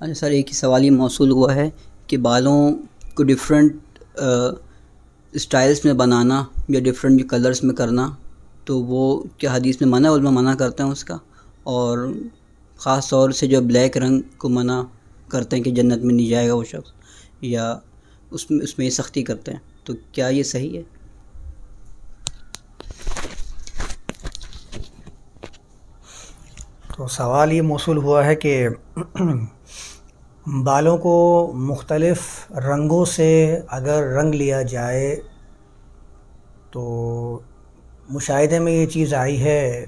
اچھا سر، ایک ہی سوال یہ موصول ہوا ہے کہ بالوں کو ڈفرینٹ اسٹائلس میں بنانا یا ڈفرینٹ کلرس میں کرنا، تو وہ کیا حدیث میں منع ہے علماء منع کرتے ہیں اس کا؟ اور خاص طور سے جو بلیک رنگ کو منع کرتے ہیں کہ جنت میں نہیں جائے گا وہ شخص، یا اس میں اس میں یہ سختی کرتے ہیں، تو کیا یہ صحیح ہے؟ تو سوال یہ موصول ہوا ہے کہ بالوں کو مختلف رنگوں سے اگر رنگ لیا جائے تو مشاہدے میں یہ چیز آئی ہے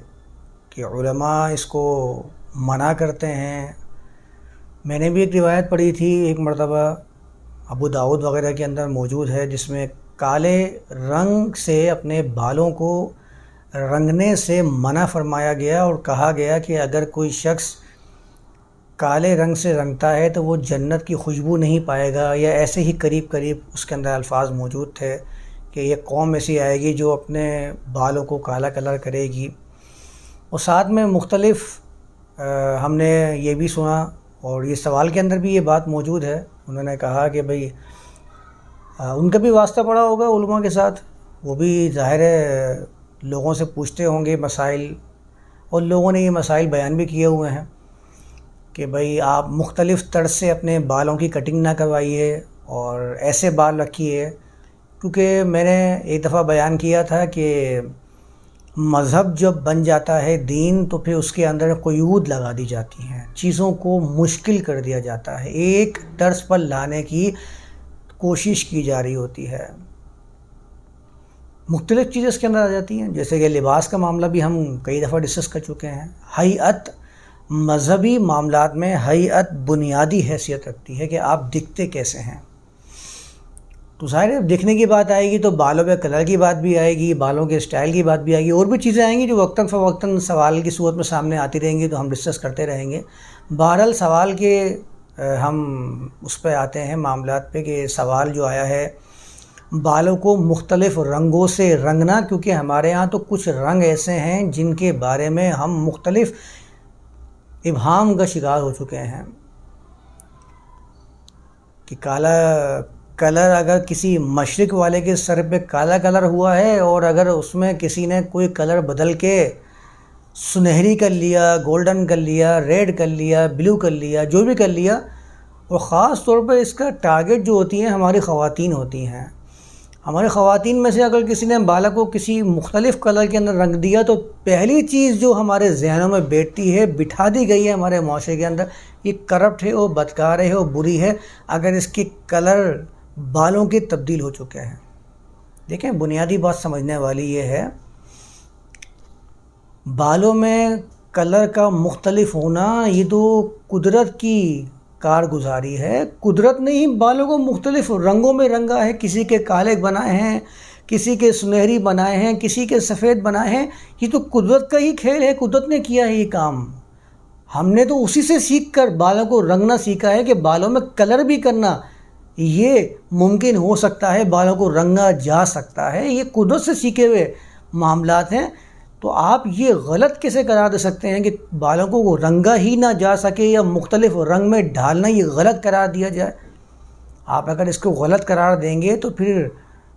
کہ علماء اس کو منع کرتے ہیں۔ میں نے بھی ایک روایت پڑھی تھی، ایک مرتبہ ابو داود وغیرہ کے اندر موجود ہے، جس میں کالے رنگ سے اپنے بالوں کو رنگنے سے منع فرمایا گیا اور کہا گیا کہ اگر کوئی شخص کالے رنگ سے رنگتا ہے تو وہ جنت کی خوشبو نہیں پائے گا یا ایسے ہی قریب قریب اس کے اندر الفاظ موجود تھے کہ یہ قوم ایسی آئے گی جو اپنے بالوں کو کالا کلر کرے گی۔ اور ساتھ میں مختلف ہم نے یہ بھی سنا اور یہ سوال کے اندر بھی یہ بات موجود ہے۔ انہوں نے کہا کہ بھئی ان کا بھی واسطہ پڑا ہوگا علماء کے ساتھ۔ وہ بھی ظاہر ہے، لوگوں سے پوچھتے ہوں گے مسائل اور لوگوں نے یہ مسائل بیان بھی کیے ہوئے ہیں۔ کہ بھئی آپ مختلف طرز سے اپنے بالوں کی کٹنگ نہ کروائیے اور ایسے بال رکھیے۔ کیونکہ میں نے ایک دفعہ بیان کیا تھا کہ مذہب جب بن جاتا ہے دین، تو پھر اس کے اندر قیود لگا دی جاتی ہیں۔ چیزوں کو مشکل کر دیا جاتا ہے۔ ایک طرز پر لانے کی کوشش کی جا رہی ہوتی ہے۔ مختلف چیزیں اس کے اندر آ جاتی ہیں۔ جیسے کہ لباس کا معاملہ بھی ہم کئی دفعہ ڈسکس کر چکے ہیں۔ حیعت مذہبی معاملات میں حیعت بنیادی حیثیت رکھتی ہے کہ آپ دکھتے کیسے ہیں۔ تو ظاہر ہے دکھنے کی بات آئے گی تو بالوں پہ کلر کی بات بھی آئے گی، بالوں کے اسٹائل کی بات بھی آئے گی، اور بھی چیزیں آئیں گی جو وقتاً فوقتاً سوال کی صورت میں سامنے آتی رہیں گی تو ہم ڈسکس کرتے رہیں گے۔ بہرحال سوال کے ہم اس پہ آتے ہیں معاملات پہ کہ سوال جو آیا ہے، بالوں کو مختلف رنگوں سے رنگنا، کیونکہ ہمارے ہاں تو کچھ رنگ ایسے ہیں جن کے بارے میں ہم مختلف ابہام کا شکار ہو چکے ہیں کہ کالا کلر اگر کسی مشرق والے کے سر پہ کالا کلر ہوا ہے اور اگر اس میں کسی نے کوئی کلر بدل کے سنہری کر لیا، گولڈن کر لیا، ریڈ کر لیا بلو کر لیا، جو بھی کر لیا، اور خاص طور پر اس کا ٹارگٹ جو ہوتی ہیں ہماری خواتین ہوتی ہیں۔ ہمارے خواتین میں سے اگر کسی نے بالا کو کسی مختلف کلر کے اندر رنگ دیا تو پہلی چیز جو ہمارے ذہنوں میں بیٹھتی ہے، بٹھا دی گئی ہے ہمارے معاشرے کے اندر، یہ کرپٹ ہے، وہ بدکار ہے، وہ بری ہے، اگر اس کی کلر بالوں کے تبدیل ہو چکے ہیں۔ دیکھیں، بنیادی بات سمجھنے والی یہ ہے، بالوں میں کلر کا مختلف ہونا، یہ تو قدرت کی کارگزاری ہے۔ قدرت نے ہی بالوں کو مختلف رنگوں میں رنگا ہے۔ کسی کے کالے بنائے ہیں، کسی کے سنہری بنائے ہیں، کسی کے سفید بنائے ہیں۔ یہ تو قدرت کا ہی کھیل ہے۔ قدرت نے کیا ہے یہ کام۔ ہم نے تو اسی سے سیکھ کر بالوں کو رنگنا سیکھا ہے کہ بالوں میں کلر بھی کرنا یہ ممکن ہو سکتا ہے، بالوں کو رنگا جا سکتا ہے۔ یہ قدرت سے سیکھے ہوئے معاملات ہیں۔ تو آپ یہ غلط کیسے قرار دے سکتے ہیں کہ بالوں کو رنگا ہی نہ جا سکے یا مختلف رنگ میں ڈھالنا یہ غلط قرار دیا جائے؟ آپ اگر اس کو غلط قرار دیں گے تو پھر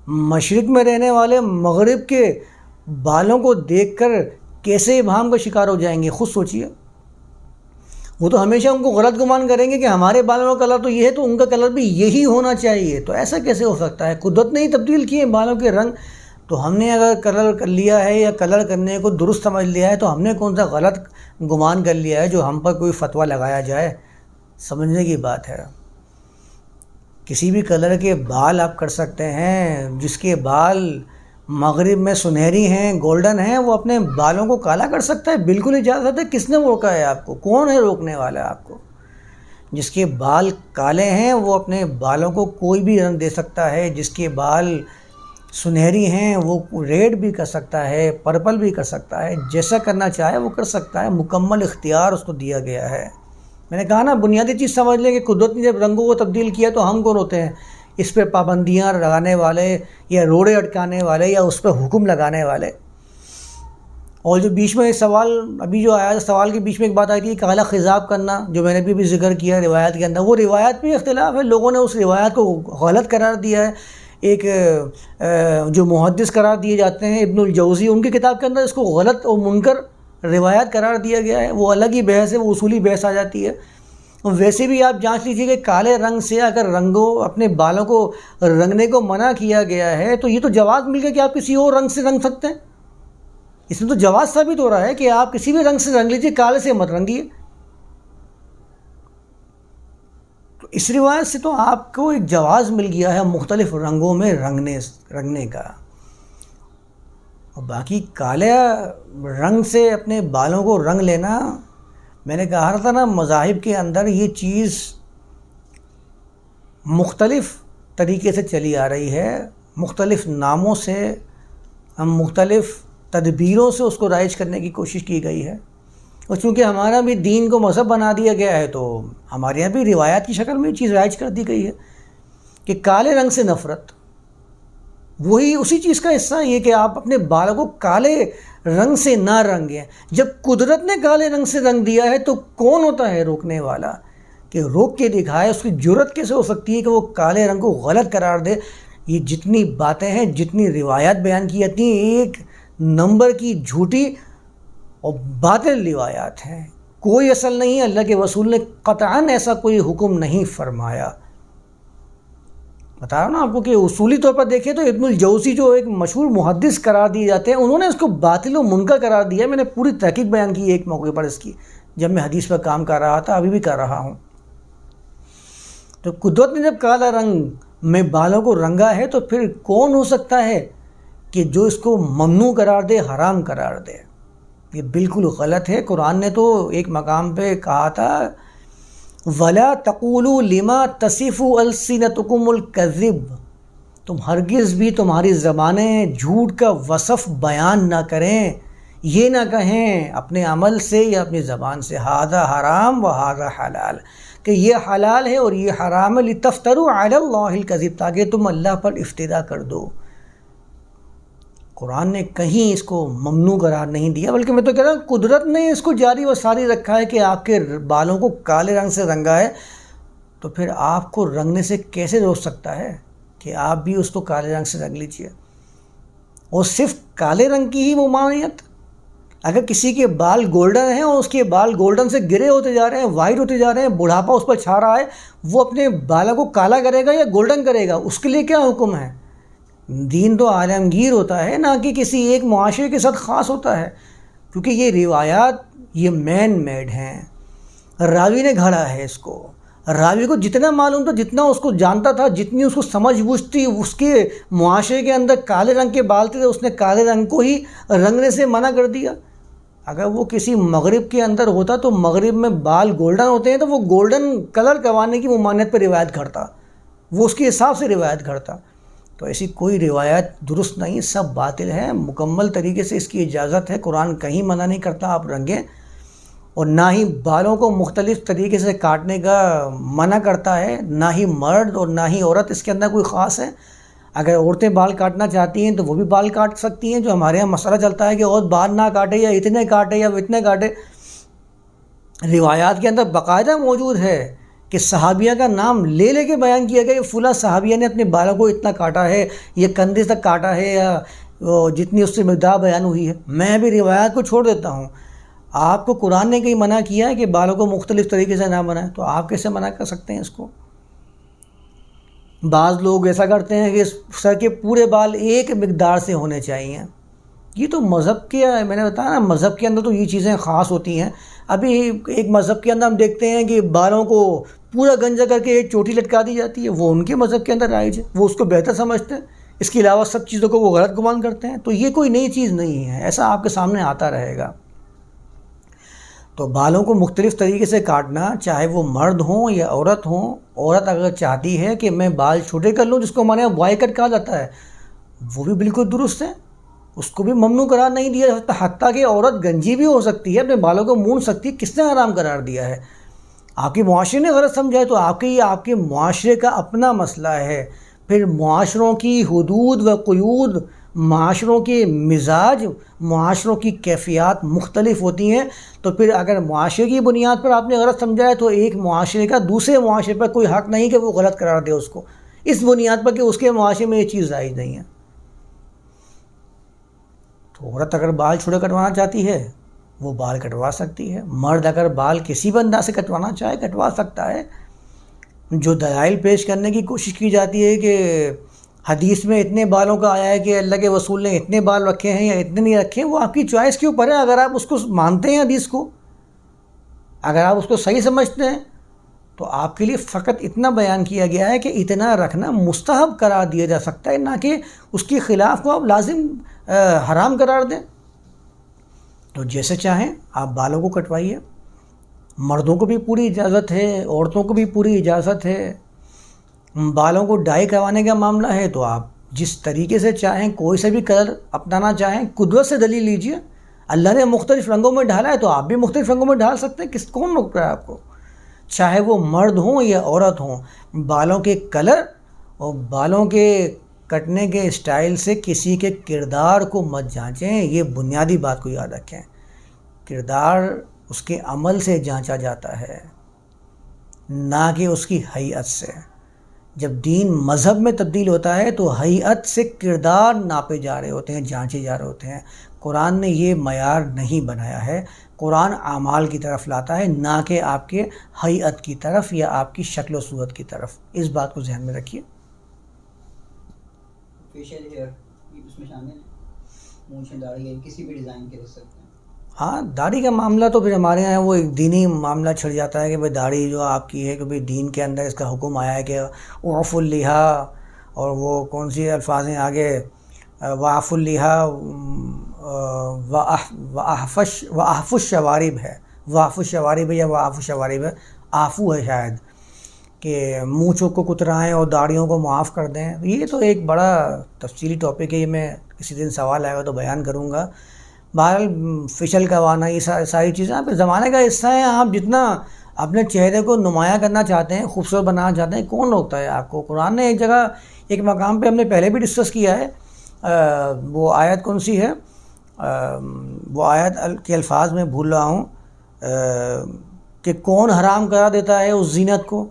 مشرق میں رہنے والے مغرب کے بالوں کو دیکھ کر کیسے ابہام کا شکار ہو جائیں گے؟ خود سوچیے وہ تو ہمیشہ ان کو غلط گمان کریں گے کہ ہمارے بالوں کا کلر تو یہ ہے، تو ان کا کلر بھی یہی ہونا چاہیے۔ تو ایسا کیسے ہو سکتا ہے؟ قدرت نے ہی تبدیل کیے بالوں کے رنگ۔ تو ہم نے اگر کلر کر لیا ہے یا کلر کرنے کو درست سمجھ لیا ہے تو ہم نے کون سا غلط گمان کر لیا ہے جو ہم پر کوئی فتویٰ لگایا جائے؟ سمجھنے کی بات ہے۔ کسی بھی کلر کے بال آپ کر سکتے ہیں، جس کے بال مغرب میں سنہری ہیں، گولڈن ہیں، وہ اپنے بالوں کو کالا کر سکتا ہے۔ بالکل اجازت ہے۔ کس نے روکا ہے آپ کو؟ کون ہے روکنے والا ہے آپ کو؟ جس کے بال کالے ہیں، وہ اپنے بالوں کو کوئی بھی رنگ دے سکتا ہے۔ جس کے بال سنہری ہیں، وہ ریڈ بھی کر سکتا ہے، پرپل بھی کر سکتا ہے، جیسا کرنا چاہے وہ کر سکتا ہے، مکمل اختیار اس کو دیا گیا ہے۔ میں نے کہا نا، بنیادی چیز سمجھ لیں کہ قدرت نے جب رنگوں کو تبدیل کیا تو ہم کون ہوتے ہیں؟ اس پہ پابندیاں لگانے والے یا روڑے اٹکانے والے یا اس پہ حکم لگانے والے۔ اور جو بیچ میں ایک سوال، ابھی جو آیا سوال کے بیچ میں ایک بات آئی تھی کالا خضاب کرنا، جو میں نے بھی بھی ذکر کیا روایت کے اندر، وہ روایت میں اختلاف ہے۔ لوگوں نے اس روایت کو غلط قرار دیا ہے۔ ایک جو محدث قرار دیے جاتے ہیں، ابن الجوزی، ان کی کتاب کے اندر اس کو غلط اور منکر روایت قرار دیا گیا ہے۔ وہ الگ ہی بحث ہے، وہ اصولی بحث آ جاتی ہے۔ ویسے بھی آپ جانچ لیجیے کہ کالے رنگ سے اگر رنگوں، اپنے بالوں کو رنگنے کو منع کیا گیا ہے، تو یہ تو جواز مل گیا کہ آپ کسی اور رنگ سے رنگ سکتے ہیں۔ اس میں تو جواز ثابت ہو رہا ہے کہ آپ کسی بھی رنگ سے رنگ لیجیے کالے سے مت رنگیے۔ تو اس روایت سے تو آپ کو ایک جواز مل گیا ہے مختلف رنگوں میں رنگنے رنگنے کا۔ اور باقی کالے رنگ سے اپنے بالوں کو رنگ لینا، میں نے کہا تھا نا مذاہب کے اندر یہ چیز مختلف طریقے سے چلی آ رہی ہے، مختلف ناموں سے، ہم مختلف تدبیروں سے اس کو رائج کرنے کی کوشش کی گئی ہے۔ اور چونکہ ہمارا بھی دین کو مذہب بنا دیا گیا ہے تو ہمارے یہاں بھی روایات کی شکل میں یہ چیز رائج کر دی گئی ہے کہ کالے رنگ سے نفرت، وہی اسی چیز کا حصہ یہ کہ آپ اپنے بالوں کو کالے رنگ سے نہ رنگیں۔ جب قدرت نے کالے رنگ سے رنگ دیا ہے تو کون ہوتا ہے روکنے والا؟ کہ روک کے دکھائے، اس کی جرت کیسے ہو سکتی ہے کہ وہ کالے رنگ کو غلط قرار دے؟ یہ جتنی باتیں ہیں، جتنی روایات بیان کی جاتی ہیں، ایک نمبر کی جھوٹی اور باطل روایات ہیں۔ کوئی اصل نہیں، اللہ کے وصول نے قطعاً ایسا کوئی حکم نہیں فرمایا۔ بتا رہا ہوں نا آپ کو کہ اصولی طور پر دیکھیں تو ابن الجوزی جو ایک مشہور محدث قرار دیے جاتے ہیں، انہوں نے اس کو باطل و منکر قرار دیا میں نے پوری تحقیق بیان کی ایک موقع پر اس کی، جب میں حدیث پر کام کر رہا تھا، ابھی بھی کر رہا ہوں۔ تو قدرت نے جب کالا رنگ میں بالوں کو رنگا ہے تو پھر کون ہو سکتا ہے کہ جو اس کو ممنوع قرار دے، حرام قرار دے؟ یہ بالکل غلط ہے۔ قرآن نے تو ایک مقام پہ کہا تھا، ولا تقول لما تصف السنتکم الکذب تم ہرگز بھی تمہاری زبانیں جھوٹ کا وصف بیان نہ کریں۔ یہ نہ کہیں، اپنے عمل سے یا اپنی زبان سے ہادہ حرام و ہادہ حلال۔ کہ یہ حلال ہے اور یہ حرام ہے۔ لتفتروا علی اللہ الکذب تاکہ تم اللہ پر افتدا کر دو۔ قرآن نے کہیں اس کو ممنوع قرار نہیں دیا، بلکہ میں تو کہہ رہا ہوں قدرت نے اس کو جاری و ساری رکھا ہے کہ آپ کے بالوں کو کالے رنگ سے رنگا ہے۔ تو پھر آپ کو رنگنے سے کیسے روک سکتا ہے کہ آپ بھی اس کو کالے رنگ سے رنگ لیجیے؟ اور صرف کالے رنگ کی ہی ممانعت۔ اگر کسی کے بال گولڈن ہیں اور اس کے بال گولڈن سے گرے ہوتے جا رہے ہیں، وائٹ ہوتے جا رہے ہیں، بڑھاپا اس پر چھا رہا ہے، وہ اپنے بالوں کو کالا کرے گا یا گولڈن کرے گا؟ اس کے لیے کیا حکم ہے؟ دین تو عالمگیر ہوتا ہے، نہ کہ کسی ایک معاشرے کے ساتھ خاص ہوتا ہے۔ کیونکہ یہ روایات، یہ مین میڈ ہیں۔ راوی نے گھڑا ہے اس کو۔ راوی کو جتنا معلوم تھا، جتنا اس کو جانتا تھا، جتنی اس کو سمجھ بوجھ تھی، اس کے معاشرے کے اندر کالے رنگ کے بال تھے، اس نے کالے رنگ کو ہی رنگنے سے منع کر دیا۔ اگر وہ کسی مغرب کے اندر ہوتا تو مغرب میں بال گولڈن ہوتے ہیں، تو وہ گولڈن کلر کروانے کی ممانعت پہ روایت گھڑتا وہ اس کے حساب سے روایت گھڑتا تو ایسی کوئی روایت درست نہیں، سب باطل ہیں۔ مکمل طریقے سے اس کی اجازت ہے۔ قرآن کہیں منع نہیں کرتا، آپ رنگیں۔ اور نہ ہی بالوں کو مختلف طریقے سے کاٹنے کا منع کرتا ہے، نہ ہی مرد اور نہ ہی عورت اس کے اندر کوئی خاص ہے۔ اگر عورتیں بال کاٹنا چاہتی ہیں تو وہ بھی بال کاٹ سکتی ہیں۔ جو ہمارے یہاں مسئلہ چلتا ہے کہ عورت بال نہ کاٹے یا اتنے کاٹے یا اتنے کاٹے۔ روایات کے اندر باقاعدہ موجود ہے۔ کہ صحابیہ کا نام لے لے کے بیان کیا گیا کہ فلاں صحابیہ نے اپنے بالوں کو اتنا کاٹا ہے، یہ کندھے تک کاٹا ہے یا جتنی اس سے مقدار بیان ہوئی ہے۔ میں بھی روایات کو چھوڑ دیتا ہوں۔ آپ کو قرآن نے کہیں منع کیا ہے کہ بالوں کو مختلف طریقے سے نہ بنائیں؟ تو آپ کیسے منع کر سکتے ہیں اس کو؟ بعض لوگ ایسا کرتے ہیں کہ سر کے پورے بال ایک مقدار سے ہونے چاہیے یہ تو مذہب کے، میں نے بتایا نا، مذہب کے اندر تو یہ چیزیں خاص ہوتی ہیں۔ ابھی ایک مذہب کے اندر ہم دیکھتے ہیں کہ بالوں کو پورا گنجا کر کے ایک چوٹی لٹکا دی جاتی ہے، وہ ان کے مذہب کے اندر رائج ہے۔ وہ اس کو بہتر سمجھتے ہیں۔ اس کے علاوہ سب چیزوں کو وہ غلط گمان کرتے ہیں۔ تو یہ کوئی نئی چیز نہیں ہے۔ ایسا آپ کے سامنے آتا رہے گا۔ تو بالوں کو مختلف طریقے سے کاٹنا، چاہے وہ مرد ہوں یا عورت ہوں، عورت اگر چاہتی ہے کہ میں بال چھوٹے کر لوں، جس کو ہمارے یہاں وائی کٹ کہا جاتا ہے، وہ بھی بالکل درست ہے۔ اس کو بھی ممنوع قرار نہیں دیا جاتا حتیٰ کہ عورت گنجی بھی ہو سکتی ہے، اپنے بالوں کو مون سکتی ہے، کس نے آرام قرار دیا ہے؟ آپ کے معاشرے نے غلط سمجھا ہے تو آپ کے یہ آپ کے معاشرے کا اپنا مسئلہ ہے۔ پھر معاشروں کی حدود و قیود، معاشروں کے مزاج، معاشروں کی کیفیات مختلف ہوتی ہیں۔ تو پھر اگر معاشرے کی بنیاد پر آپ نے غلط سمجھا ہے تو ایک معاشرے کا دوسرے معاشرے پر کوئی حق نہیں کہ وہ غلط قرار دے اس کو۔ اس بنیاد پر کہ اس کے معاشرے میں یہ چیز جائز نہیں ہے۔ تو عورت اگر بال چھوڑے کٹوانا چاہتی ہے وہ بال کٹوا سکتی ہے۔ مرد اگر بال کسی بھی انداز سے کٹوانا چاہے، کٹوا سکتا ہے۔ جو دلائل پیش کرنے کی کوشش کی جاتی ہے کہ حدیث میں اتنے بالوں کا آیا ہے کہ اللہ کے وصول نے اتنے بال رکھے ہیں یا اتنے نہیں رکھے ہیں وہ آپ کی چوائس کے اوپر ہے۔ اگر آپ اس کو مانتے ہیں حدیث کو، اگر آپ اس کو صحیح سمجھتے ہیں، تو آپ کے لیے فقط اتنا بیان کیا گیا ہے کہ اتنا رکھنا مستحب قرار دیا جا سکتا ہے، نہ کہ اس کے خلاف کو آپ لازم حرام قرار دیں۔ تو جیسے چاہیں آپ بالوں کو کٹوائیے۔ مردوں کو بھی پوری اجازت ہے، عورتوں کو بھی پوری اجازت ہے۔ بالوں کو ڈائی کروانے کا معاملہ ہے تو آپ جس طریقے سے چاہیں، کوئی سے بھی کلر اپنانا چاہیں، قدرت سے دلیل لیجیے۔ اللہ نے مختلف رنگوں میں ڈھالا ہے تو آپ بھی مختلف رنگوں میں ڈھال سکتے ہیں۔ کس، کون روک رہا ہے آپ کو؟ چاہے وہ مرد ہوں یا عورت ہوں، بالوں کے کلر اور بالوں کے کٹنے کے اسٹائل سے کسی کے کردار کو مت جانچیں، یہ بنیادی بات کو یاد رکھیں۔ کردار اس کے عمل سے جانچا جاتا ہے، نہ کہ اس کی حیت سے۔ جب دین مذہب میں تبدیل ہوتا ہے تو حیت سے کردار ناپے جا رہے ہوتے ہیں، جانچے جا رہے ہوتے ہیں۔ قرآن نے یہ معیار نہیں بنایا ہے۔ قرآن اعمال کی طرف لاتا ہے، نہ کہ آپ کے حیت کی طرف یا آپ کی شکل و صورت کی طرف۔ اس بات کو ذہن میں رکھیے۔ ہاں داڑھی کا معاملہ تو پھر ہمارے یہاں وہ ایک دینی معاملہ چھڑ جاتا ہے کہ بھائی داڑھی جو آپ کی ہے کہ بھائی دین کے اندر اس کا حکم آیا ہے کہ وعف الحا اور وہ کون سی الفاظ ہیں آگے واف الحا و احفش و احف الشوارب ہے۔ واف الشوارب ہے یا واف الشوارب ہے؟ آفو ہے شاید۔ کہ منہ کو کترائیں اور داڑھیوں کو معاف کر دیں، یہ تو ایک بڑا تفصیلی ٹاپک ہے، یہ میں کسی دن سوال آئے گا تو بیان کروں گا۔ بہرحال، فشل کروانا یہ ساری چیزیں آپ زمانے کا حصہ ہے آپ جتنا اپنے چہرے کو نمایاں کرنا چاہتے ہیں، خوبصورت بنانا چاہتے ہیں، کون روکتا ہے آپ کو؟ قرآن نے ایک جگہ، ایک مقام پہ ہم نے پہلے بھی ڈسکس کیا ہے۔ وہ آیت کون سی ہے؟ وہ آیت کے الفاظ میں بھول رہا ہوں۔ کہ کون حرام کرا دیتا ہے اس زینت کو؟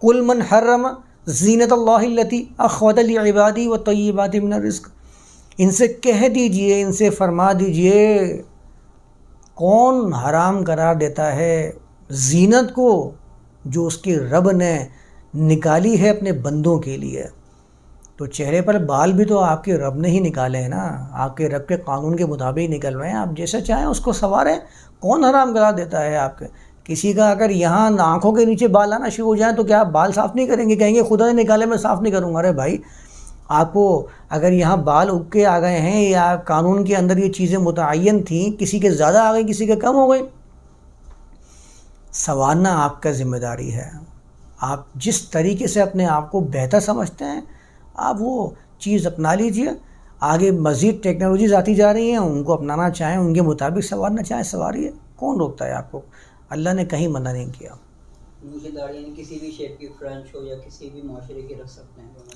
کل من حرم زینت اللہ التی اخوت عبادی و طیبات من الرزق۔ ان سے کہہ دیجیے، ان سے فرما دیجیے، کون حرام قرار دیتا ہے زینت کو جو اس کے رب نے نکالی ہے اپنے بندوں کے لیے؟ تو چہرے پر بال بھی تو آپ کے رب نے ہی نکالے ہیں نا۔ آپ کے رب کے قانون کے مطابق ہی نکل رہے ہیں۔ آپ جیسے چاہیں اس کو سواریں کون حرام قرار دیتا ہے آپ کے؟ کسی کا اگر یہاں آنکھوں کے نیچے بال آنا شروع ہو جائیں تو کیا آپ بال صاف نہیں کریں گے؟ کہیں گے، خدا نے نکالے، میں صاف نہیں کروں گا۔ ارے بھائی، آپ کو اگر یہاں بال اگ کے آ گئے ہیں یا قانون کے اندر یہ چیزیں متعین تھیں، کسی کے زیادہ آ گئی کسی کے کم ہو گئی سنوارنا آپ کا ذمہ داری ہے۔ آپ جس طریقے سے اپنے آپ کو بہتر سمجھتے ہیں، آپ وہ چیز اپنا لیجیے۔ آگے مزید ٹیکنالوجیز آتی جا رہی ہیں، ان کو اپنانا چاہیں، ان کے مطابق سنوارنا چاہیں سنواریے کون روکتا ہے آپ کو؟ اللہ نے کہیں منع نہیں کیا۔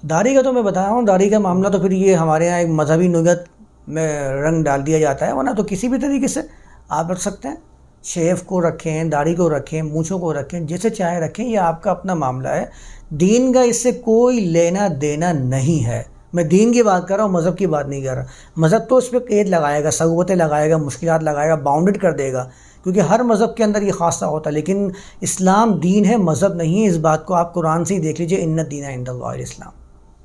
داڑھی کا تو میں بتا رہا ہوں داڑھی کا معاملہ تو پھر یہ ہمارے یہاں ایک مذہبی نگت میں رنگ ڈال دیا جاتا ہے ورنہ تو کسی بھی طریقے سے آپ رکھ سکتے ہیں۔ شیف کو رکھیں داڑھی کو رکھیں مونچھوں کو رکھیں جیسے چاہے رکھیں یہ آپ کا اپنا معاملہ ہے۔ دین کا اس سے کوئی لینا دینا نہیں ہے۔ میں دین کی بات کر رہا ہوں مذہب کی بات نہیں کر رہا۔ مذہب تو اس پہ قید لگائے گا ثبوتیں لگائے گا مشکلات لگائے گا باؤنڈڈ کر دے گا۔ کیونکہ ہر مذہب کے اندر یہ خاصہ ہوتا ہے، لیکن اسلام دین ہے، مذہب نہیں ہے، اس بات کو آپ قرآن سے ہی دیکھ لیجیے ان دین عند اللہ اسلام